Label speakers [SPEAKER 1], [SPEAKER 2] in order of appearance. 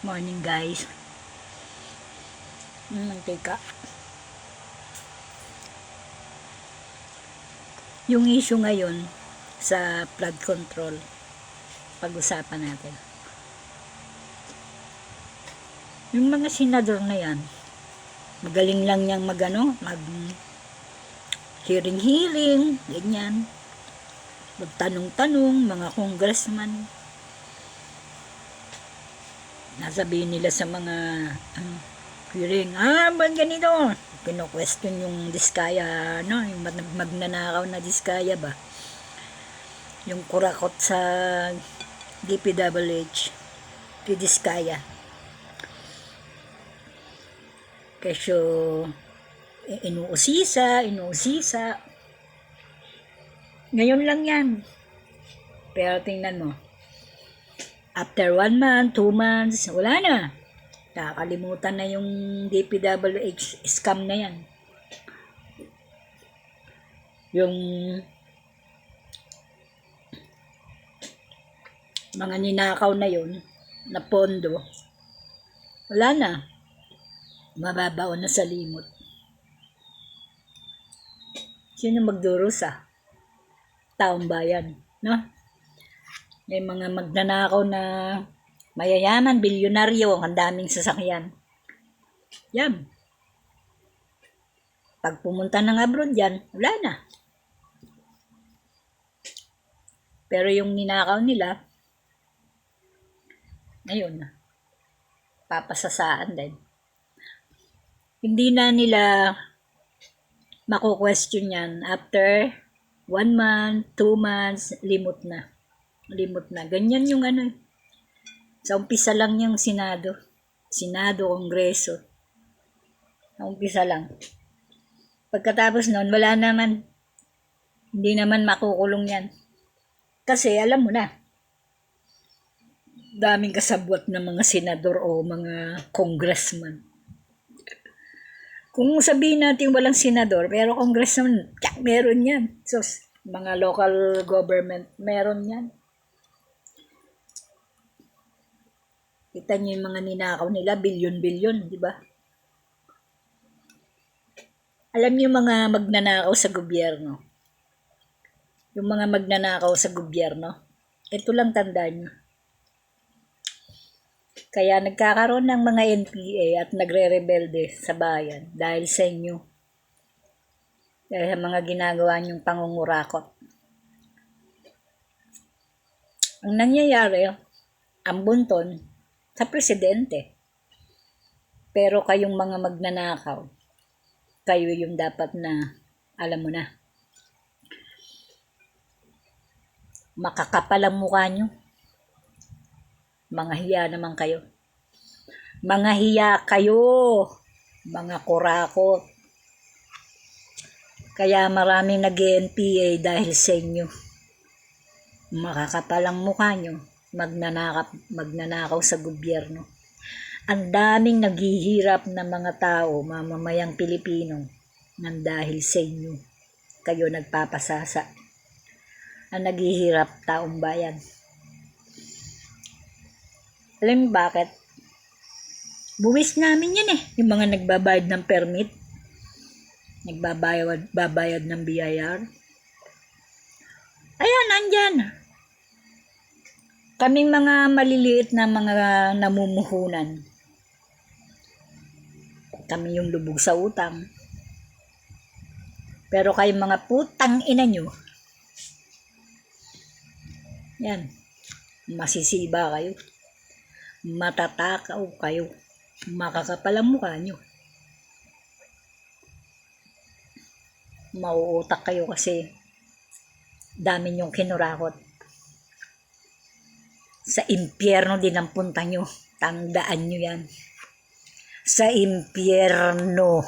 [SPEAKER 1] Morning guys. Mm, mantika. Yung issue ngayon sa flood control, pag-usapan natin. Yung mga senador na yan, magaling lang niyang magano, mag hearing-hearing, ganyan. Magtanong-tanong, mga congressman, nasabihin nila sa mga um, hearing, ah, ba't ganito? Pino-question yung diskaya, no? Yung mag- magnanakaw na diskaya ba? Yung kurakot sa DPWH, di diskaya. Kesyo, inuusisa, inuusisa. Ngayon lang yan. Pero tingnan mo, After one month, two months, wala na. Nakakalimutan na yung DPWH scam na yan. Yung mga ninakaw na yun, na pondo, wala na. Mababaon na sa limot. Sino magdurusa? Taong bayan, no? May mga magnanakaw na mayayaman, bilyonaryo, ang daming sasakyan. Yan. Pag pumunta ng abroad yan, wala na. Pero yung ninakaw nila, ayun na. Papasasaan din. Hindi na nila mako-question yan after one month, two months, limot na limot na. Ganyan yung ano eh. Sa umpisa lang yung Senado. Senado, Kongreso. Sa umpisa lang. Pagkatapos noon, wala naman. Hindi naman makukulong yan. Kasi alam mo na, daming kasabwat ng mga senador o mga congressman. Kung sabihin natin walang senador, pero congressman, meron yan. So, mga local government, meron yan. Kita niyo yung mga ninakaw nila, bilyon-bilyon, di ba? Alam niyo mga magnanakaw sa gobyerno. Yung mga magnanakaw sa gobyerno. Ito lang tandaan niyo. Kaya nagkakaroon ng mga NPA at nagre-rebelde sa bayan dahil sa inyo. Dahil sa mga ginagawa niyong pangungurakot. Ang nangyayari, ang bunton, sa presidente. Pero kayong mga magnanakaw, kayo yung dapat na, alam mo na, makakapal ang mukha nyo. Mga hiya naman kayo. Mga hiya kayo, mga kurakot. Kaya maraming nag-NPA dahil sa inyo. Makakapal ang mukha nyo magnanakap, magnanakaw sa gobyerno. Ang daming naghihirap na mga tao, mamamayang Pilipino, nang dahil sa inyo. Kayo nagpapasasa. Ang naghihirap taong bayan. Alam bakit? Buwis namin yan eh. Yung mga nagbabayad ng permit. Nagbabayad babayad ng BIR. Ayan, nandyan kaming mga maliliit na mga namumuhunan. Kami yung lubog sa utang. Pero kayo mga putang ina nyo, yan, masisiba kayo. Matatakaw kayo. Makakapal ang mukha nyo. Mauutak kayo kasi dami nyong kinurakot sa impyerno din ang punta nyo. Tandaan nyo yan. Sa impyerno.